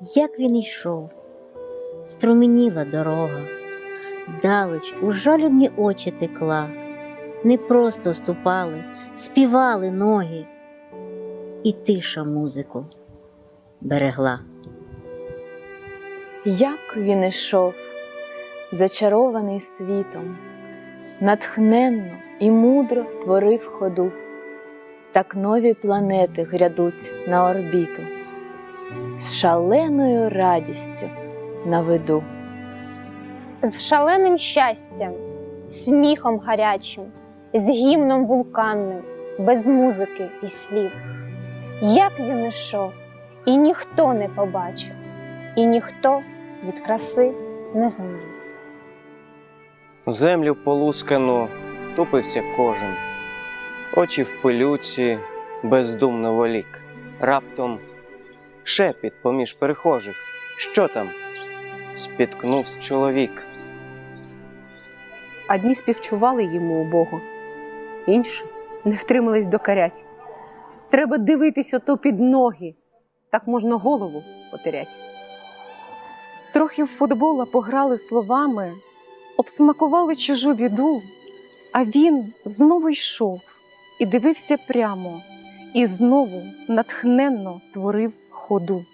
як він йшов, струменіла дорога, далеч у жалібні очі текла, не просто ступали, співали ноги, і тиша музику берегла. Як він ішов, зачарований світом, натхненно і мудро творив ходу, так нові планети грядуть на орбіту, з шаленою радістю на виду. з шаленим щастям, сміхом гарячим, з гімном вулканним, без музики і слів. Як він ішов, і ніхто не побачив, і ніхто від краси не зумів. В землю полускану втупився кожен, очі в пилюці, бездумно волік. Раптом шепіт поміж перехожих. Що там? Спіткнувся чоловік. Одні співчували йому убого, інші не втримались докарять. Треба дивитись ото під ноги, так можна голову потерять. Трохи в футбола пограли словами, обсмакували чужу біду, а він знову йшов і дивився прямо, і знову натхненно творив ходу.